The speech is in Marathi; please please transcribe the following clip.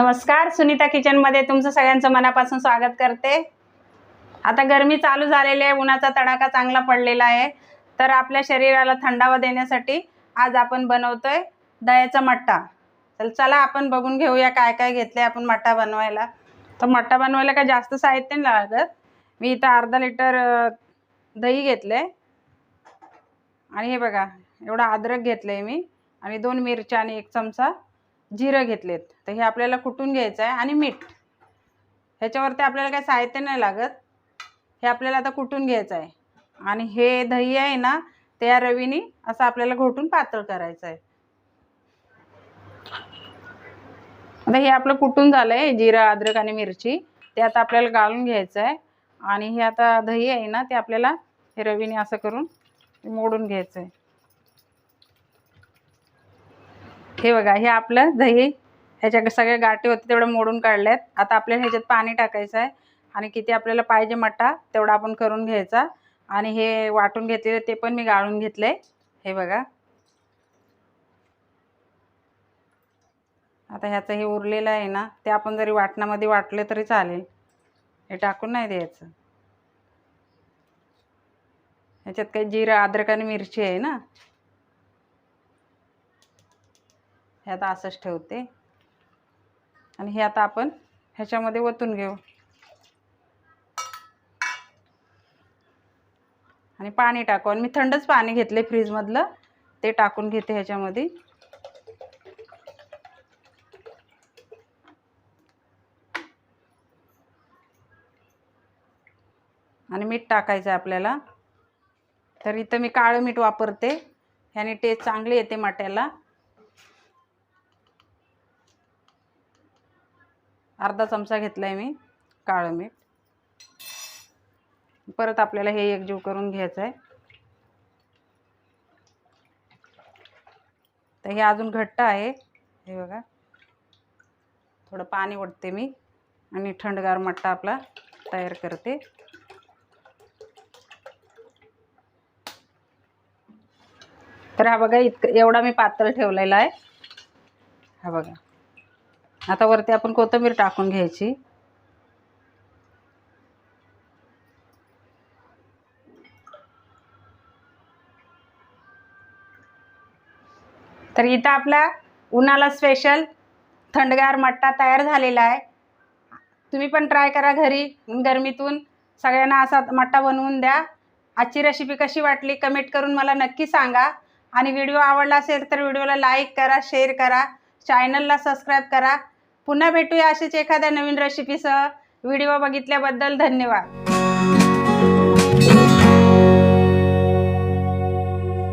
नमस्कार सुनीता किचनमध्ये तुमचं सगळ्यांचं मनापासून स्वागत करते. आता गरमी चालू झालेली आहे उन्हाचा तडाखा चांगला पडलेला आहे. तर आपल्या शरीराला थंडावा देण्यासाठी आज आपण बनवतोय दह्याचा मट्टा तर चला आपण बघून घेऊया काय काय घेतले आपण मट्टा बनवायला. तर मट्टा बनवायला काय जास्त साहित्य नाही लागत. मी इथं अर्धा लिटर दही दही घेतले आणि हे बघा एवढं अद्रक घेतलं आहे मी. आणि दोन मिरच्या आणि एक चमचा जिरं घेतलेत. तर हे आपल्याला कुटून घ्यायचं आहे? आणि मीठ. ह्याच्यावरती आपल्याला काही साहित्य नाही लागत. हे आपल्याला आता कुटून घ्यायचं आहे? आणि हे दही आहे ना ते या असं आपल्याला घोटून पातळ करायचं आहे. आता हे आपलं कुटून झालं आहे? जिरं अद्रक आणि मिरची. ते आता आपल्याला गाळून घ्यायचं आहे. आणि हे आता दही आहे ना ते आपल्याला हे रवीने असं करून मोडून घ्यायचं आहे. हे बघा हे आपलं दही ह्याच्या सगळ्या गाठी होते तेवढं मोडून काढल्यात. आता आपल्याला ह्याच्यात पाणी टाकायचं आहे आणि किती आपल्याला पाहिजे मट्टा तेवढा आपण करून घ्यायचा. आणि हे वाटून घेतलेलं ते पण मी गाळून घेतले. हे बघा. आता ह्याचं हे उरलेलं आहे ना ते आपण जरी वाटणामध्ये वाटले तरी चालेल. हे टाकून नाही द्यायचं. ह्याच्यात काही जिरं अद्रक आणि मिरची आहे ना? हे आता असंच ठेवते. आणि हे आता आपण ह्याच्यामध्ये ओतून घेऊ. आणि पाणी टाकू. आणि मी थंडच पाणी घेतले फ्रीजमधलं. ते टाकून घेते ह्याच्यामध्ये. आणि मीठ टाकायचं आहे आपल्याला. तर इथं मी काळं मीठ वापरते. ह्याने टेस्ट चांगली येते मट्याला. अर्धा चमचा घेतला आहे मी काळं मीठ. परत आपल्याला हे एकजीव करून घ्यायचं आहे तर हे अजून घट्ट आहे. हे बघा. थोडं पाणी ओढते मी आणि थंडगार मट्टा आपला तयार करते. तर हा बघा इतकं एवढा मी पातळ ठेवलेला आहे. हा बघा. आता वरती आपण कोथिंबीर टाकून घ्यायची. तर इथं आपला उन्हाला स्पेशल थंडगार मट्टा तयार झालेला आहे. तुम्ही पण ट्राय करा घरी गरमीतून. सगळ्यांना असा मट्टा बनवून द्या. आजची रेसिपी कशी वाटली कमेंट करून मला नक्की सांगा. आणि व्हिडिओ आवडला असेल तर व्हिडिओला लाईक करा शेअर करा. चॅनलला सबस्क्राईब करा. पुन्हा भेटूया अशीच एखाद्या नवीन रेसिपीसह व्हिडिओ बघितल्याबद्दल धन्यवाद.